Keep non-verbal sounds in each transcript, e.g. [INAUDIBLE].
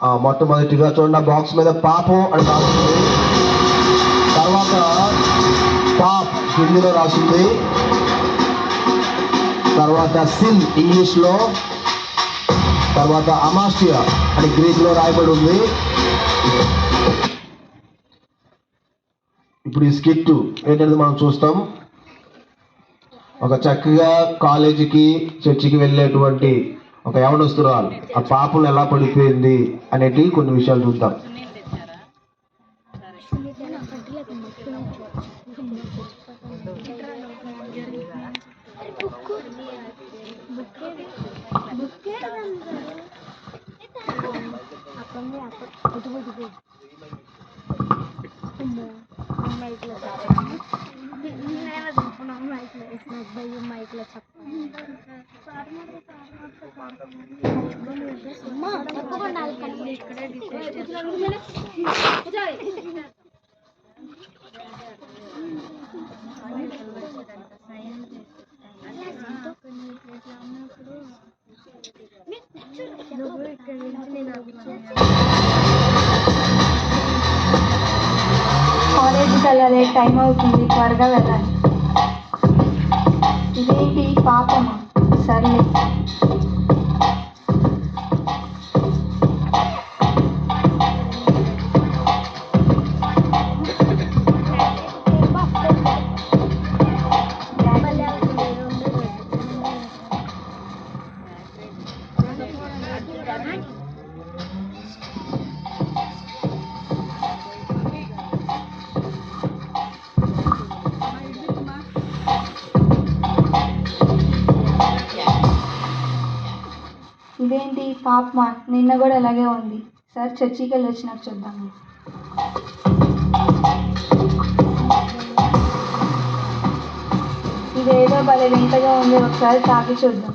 ఆ, మొట్టమొదటిగా చూడండి బాక్స్ మీద పాపం అని రాసింది తర్వాత పాప్ హిందీలో రాసింది తర్వాత సిన్ ఇంగ్లీష్లో తర్వాత అమాస్టియా అని గ్రీక్లో రాయబడి ఉంది. ఇప్పుడు ఈ స్కిట్ ఏంటంటే మనం చూస్తాం. ఒక చక్కగా కాలేజీకి చర్చికి వెళ్ళేటువంటి ఒక యవనస్తురాలు ఆ పాపం ఎలా పడిపోయింది అనేటివి కొన్ని విషయాలు చూద్దాం. కాలేజీకి వెళ్ళాలి టైం అవుతుంది త్వరగా వెళ్ళాలి. ఇదేంటి పాపమా? ชั้น ఇదేంటి పాపమా నిన్న కూడా అలాగే ఉంది. సార్ చర్చికి వెళ్ళి వచ్చినాక చూద్దాం. ఇదేదో భలే వింతగా ఉంది. ఒకసారి తాగి చూద్దాం.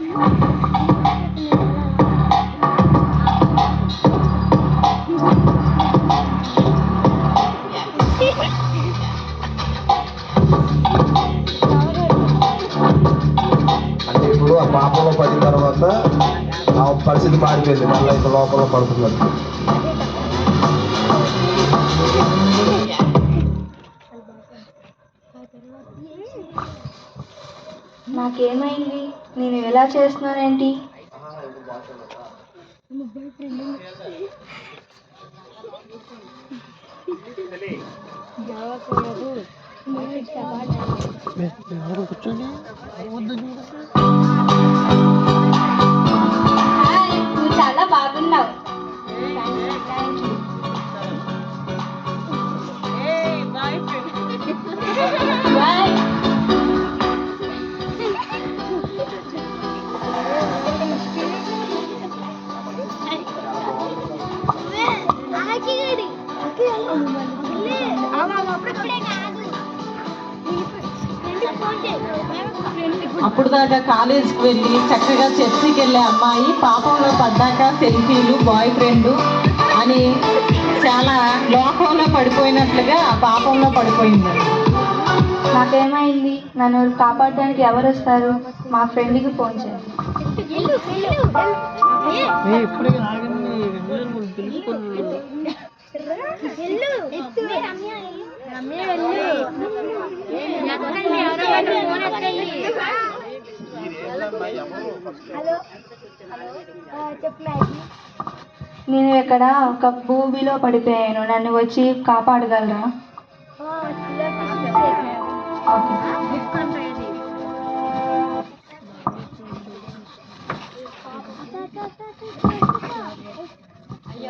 అంటే ఇంకా లోపల పడుతున్నట్టు. నాకేమైంది? నేను ఎలా చేస్తున్నానేంటి? నువ్వు అప్పుడు దాకా కాలేజీకి వెళ్ళి చక్కగా చర్చికి వెళ్ళే అమ్మాయి పాపంలో పడ్డాక సెల్ఫీలు బాయ్ ఫ్రెండ్ అని చాలా లోకంలో పడిపోయినట్లుగా ఆ పాపంలో పడిపోయింది. నాకేమైంది? నన్ను కాపాడడానికి ఎవరు వస్తారు మా ఫ్రెండ్కి ఫోన్ చేయండి నేను ఇక్కడ ఒక భూమిలో పడిపోయాను. నన్ను వచ్చి కాపాడగలరా?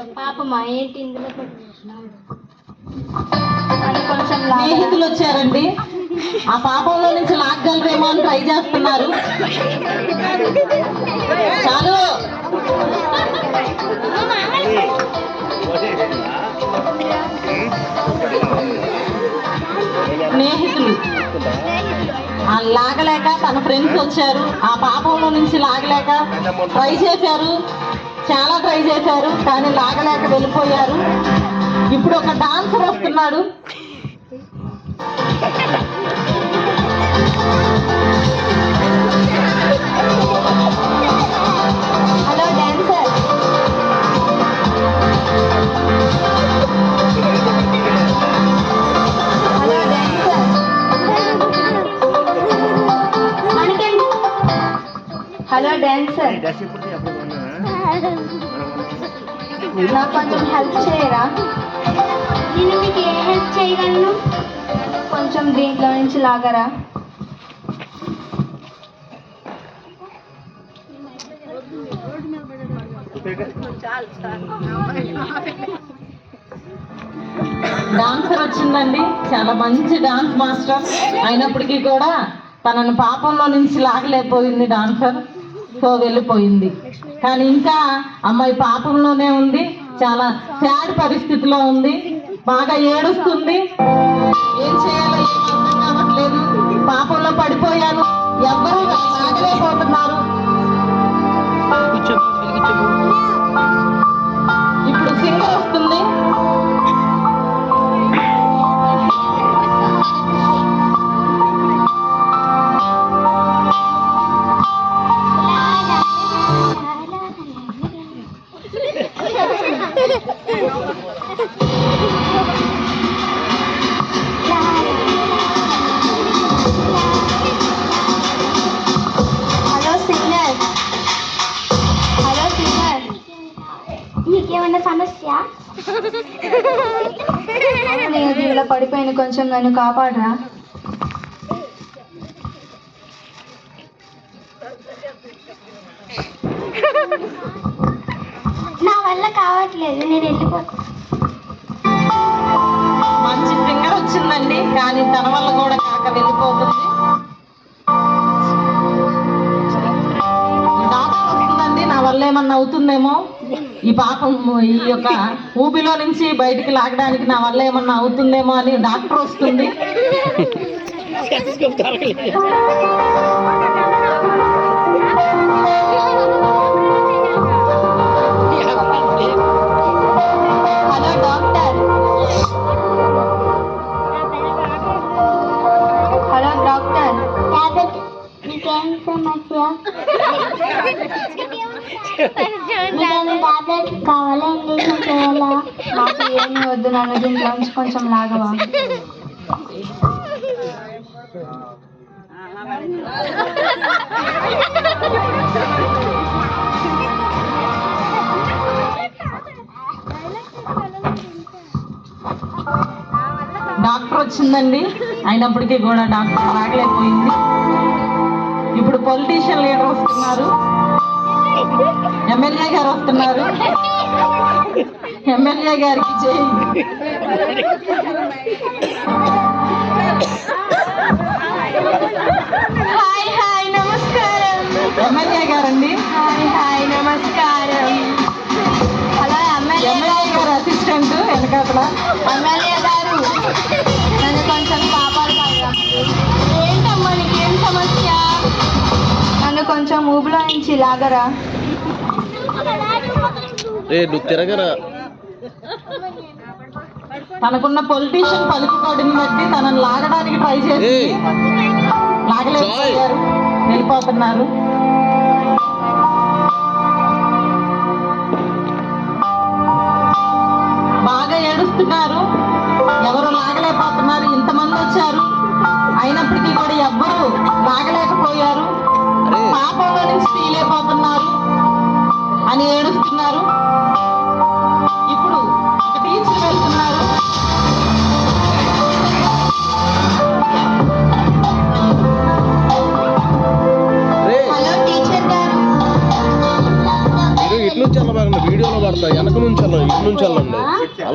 పాపమా ఏంటి ఇందులో కొంచెం స్నేహితులు వచ్చారండి ఆ పాపంలో నుంచి లాగలరేమో అని ట్రై చేస్తున్నారు. చాలు. స్నేహితులు. లాగలేక తన ఫ్రెండ్స్ వచ్చారు. ఆ పాపంలో నుంచి లాగలేక ట్రై చేశారు. చాలా ట్రై చేశారు కానీ లాగలేక వెళ్ళిపోయారు. ఇప్పుడు ఒక డాన్సర్ వస్తున్నాడు. Hello dancer hello dancer hello నాకు కొంచెం హెల్ప్ చేయరా? నేను మీకు ఏ హెల్ప్ చేయగలను? కొంచెం దీంట్లో నుంచి లాగరా? డాన్సర్ వచ్చిందండి. చాలా మంచి డాన్స్ మాస్టర్ అయినప్పటికీ కూడా తనను పాపంలో నుంచి లాగలేకపోయింది డాన్సర్ సో వెళ్ళిపోయింది. కానీ ఇంకా అమ్మాయి పాపంలోనే ఉంది. చాలా సాడ్ పరిస్థితిలో ఉంది. బాగా ఏడుస్తుంది. ఏం చేయాలో ఏం కావట్లేదు. పాపంలో పడిపోయాను. ఎవ్వరూ లాగలేకపోతున్నారు ఇప్పుడు సింగర్ వస్తుంది. కొంచెం నన్ను కాపాడరా. నా వల్ల కావట్లేదు నేను వెళ్ళిపోతాను మంచి సింగర్ వచ్చిందండి కానీ తన వల్ల కూడా కాక వెళ్ళిపోతుంది. వస్తుందండి నా వల్ల ఏమన్నా అవుతుందేమో? ఈ పాపం ఈ యొక్క ఊబిలో నుంచి బయటికి లాగడానికి నా వల్ల ఏమన్నా అవుతుందేమో అని డాక్టర్ వస్తుంది. [LAUGHS] [LAUGHS] కొంచెం లాగవా? డాక్టర్ వచ్చిందండి. అయినప్పటికీ కూడా డాక్టర్ రాగలేకపోయింది. ఇప్పుడు పొలిటీషియన్ లీడర్ వస్తున్నారు. ఎమ్మెల్యే గారు వస్తున్నారు. ఎమ్మెల్యే గారికి చేయండి హాయ్ హాయ్ నమస్కారం. ఎమ్మెల్యే గారండి. హాయ్ హాయ్ నమస్కారం. హలో ఎమ్మెల్యే ఎమ్మెల్యే గారు. అసిస్టెంట్ వెనకాతల. ఎమ్మెల్యే గారు నన్ను కొంచెం కాపాడగలరా ఏంటమ్మా నీకేం సమస్య? నన్ను కొంచెం ఊబిలో నుంచి లాగరా. ఏ నువ్వు తిరగరా? తనకున్న పొలిటీషియన్ పలుకుబడిని బట్టి తనను లాగడానికి ట్రై చేసి లాగలేకపోయారు. వెళ్ళిపోతున్నారు. బాగా ఏడుస్తున్నారు. ఎవరు లాగలేకపోతున్నారు. ఇంతమంది వచ్చారు.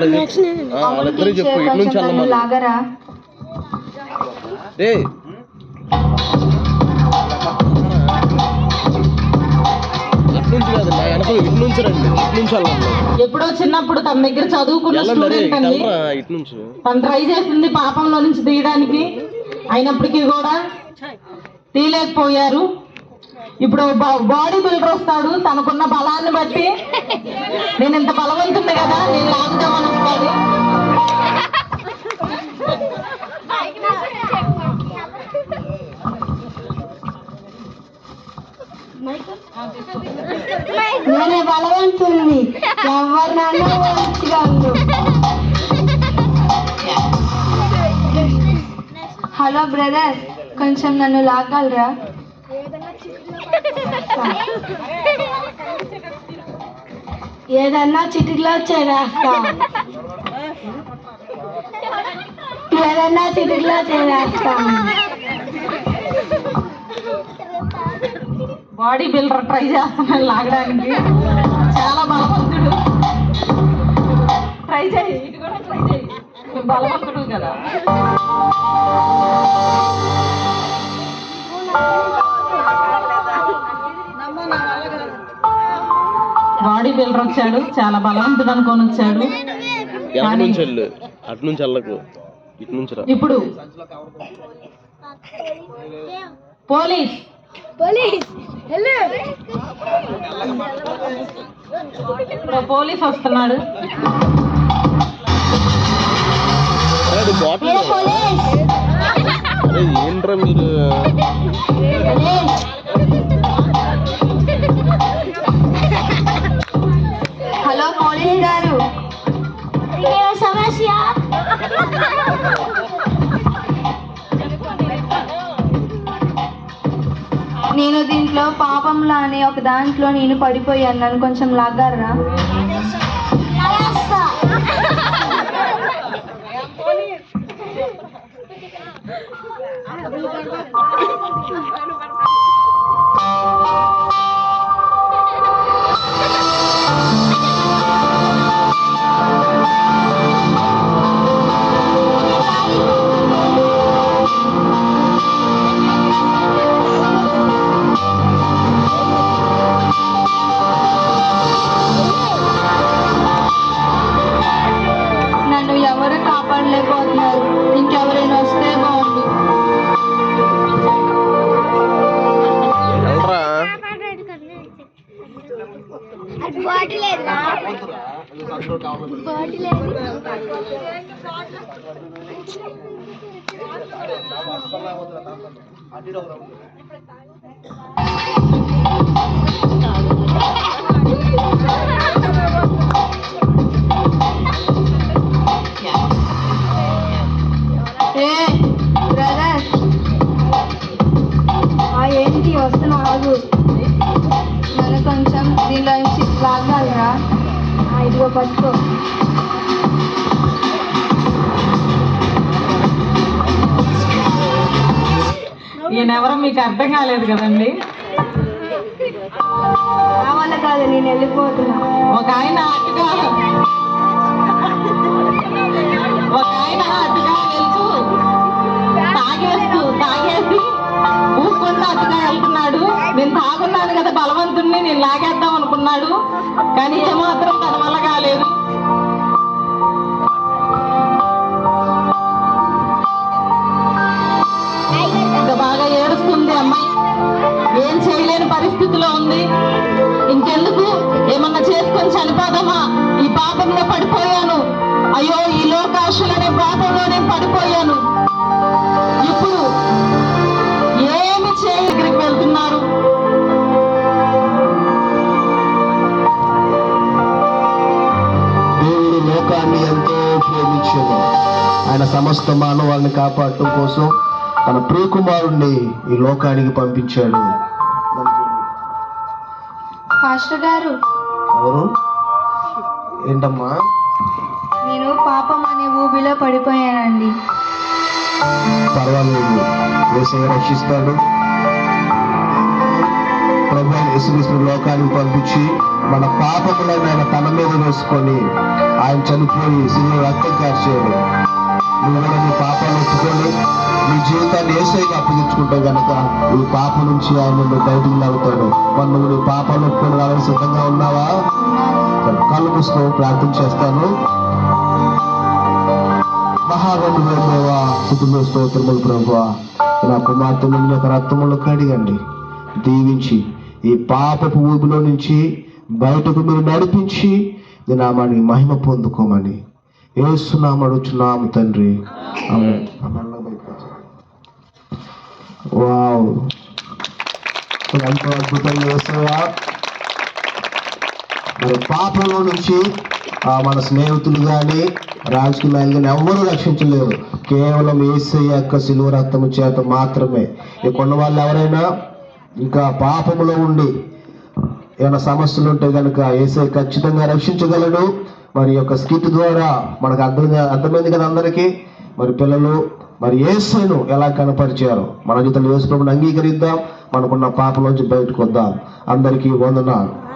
అలా చెప్పు. ఆ, వాళ్ళిద్దరికి చెప్పు ఇటు నుంచి కొంచెం నన్ను వెళ్ళమని లాగరా? రే. అటు నుంచి కాదు నా వెనక ఇటు నుంచి రండి ఇటు నుంచి వెళ్ళండి ఎప్పుడో చిన్నప్పుడు తన దగ్గర చదువుకున్న వెళ్ళండి స్టూడెంట్ అండి. వెళ్ళరా ఇటు నుంచి తను ట్రై చేసింది పాపంలో నుంచి తీయడానికి. అయినప్పటికీ కూడా తీయలేకపోయారు. ఇప్పుడు బాడీ బిల్డర్ వస్తాడు తనకున్న బలాన్ని బట్టి నేను ఇంత బలవంతుంది కదా నేను లాక్డౌన్ అనుకోవాలి నేను బలవంతుంది ఎవరినైనా హలో బ్రదర్ కొంచెం నన్ను లాగలరా. [LAUGHS] ఏదన్నా చిటికలో చేరేస్తా. ఏదన్నా చిటికలో చేరేస్తా. బాడీ బిల్డర్ ట్రై చేస్తున్నాడు లాగడానికి. చాలా బలవంతుడు. ట్రై చేయి. ఇటు కూడా ట్రై చేయి. నువ్వు బలవంతుడు కదా. బాడీ బిల్డర్ వచ్చాడు చాలా బలవంతుడు అనుకొని వచ్చాడు నుంచి అటు నుంచి వెళ్ళకు. ఇటు నుంచి ఇప్పుడు పోలీస్. పోలీస్ వస్తున్నాడు. ఏంట్రా మీరు? నేను దీంట్లో పాపంలా అనే ఒక దాంట్లో నేను పడిపోయాను. నన్ను కొంచెం లాగారా బాటిల్ ఏ ఇదిగో పట్టుకో ఈయన ఎవరో మీకు అర్థం కాలేదు కదండి. నా వల్ల కాదు నేను వెళ్ళిపోతున్నా. ఒక ఆయన అటుగా ఒక ఆయన అటుగా వెళ్తూ తాగేస్తూ తాగేసి ఊపుకుంటూ అటుగా వెళ్తున్నాడు. నేను తాగున్నాను కదా బలవంతుణ్ణి నేను లాగేద్దాం అనుకున్నాడు. కానీ ఏమాత్రం తన వల్ల చేసుకొని చనిపోదామా ఈ పాపంలో పడిపోయాను. అయ్యో ఈ లోకాశులనే పాపంలో నేను పడిపోయాను. ఇప్పుడు ఏమి చేయ? దగ్గరికి వెళ్తున్నారు. దేవుడు లోకాన్ని ఎంతో ప్రేమించాడు ఆయన సమస్త మానవాళ్ళని కాపాడటం కోసం తన ప్రియకుమారుణ్ణి ఈ లోకానికి పంపించాడు. పాస్టర్ గారు ఎవరు ఏంటమ్మా? నేను పాపం అనే ఊబిలో పడిపోయానండి. పర్వాలేదు. వేసవి రక్షిస్తాడు. ప్రభు యేసుక్రీస్తు లోకానికి పంపించి మన పాపములను ఆయన తన మీద వేసుకొని ఆయన చనిపోయి సిలువ రక్తం కార్చాడు నువ్వు నీ పాపాలు ఒప్పుకొని నీ జీవితాన్ని ఏసైకి అప్పగించుకుంటావు కనుక ఈ పాప నుంచి ఆయన నువ్వు బయటికి లాగుతాడు. మరి నువ్వు నీ పాపాలు ఒప్పుకొని రావడానికి సిద్ధంగా ఉన్నావా? కళ్ళు మూసుకో ప్రార్థన చేస్తాను. మహాగణు ప్రభావా కుటుంబ స్తోత్రములు ప్రభావా నా కుమార్తెను యొక్క రక్తములు కడిగండి. దీవించి ఈ పాపపు ఊబిలో నుంచి బయటకు మీరు నడిపించి నామాన్ని మహిమ పొందుకోమని. ఏసునామ అడుచున్నాము తండ్రి. వావ్. ఎంతో అద్భుతంగా వేసావా మరి పాపంలో నుంచి ఆ, మన స్నేహితులు కానీ రాజకీయ నాయకులు కానీ ఎవరూ రక్షించలేరు కేవలం ఏసై యొక్క సిలువ రక్తము చేత మాత్రమే. ఇక్కడ ఉన్న వాళ్ళు ఎవరైనా ఇంకా పాపములో ఉండి ఏమైనా సమస్యలు ఉంటే కనుక ఏసై ఖచ్చితంగా రక్షించగలడు. మరి యొక్క స్కిట్ ద్వారా మనకు అర్థం అర్థమైంది కదా అందరికీ? మరి పిల్లలు మరి ఏసును ఎలా కనపరిచారు? మన జీవితంలో యేసు అంగీకరిద్దాం మనకున్న పాప నుంచి బయటకు వద్దాం. అందరికీ వందనాలు.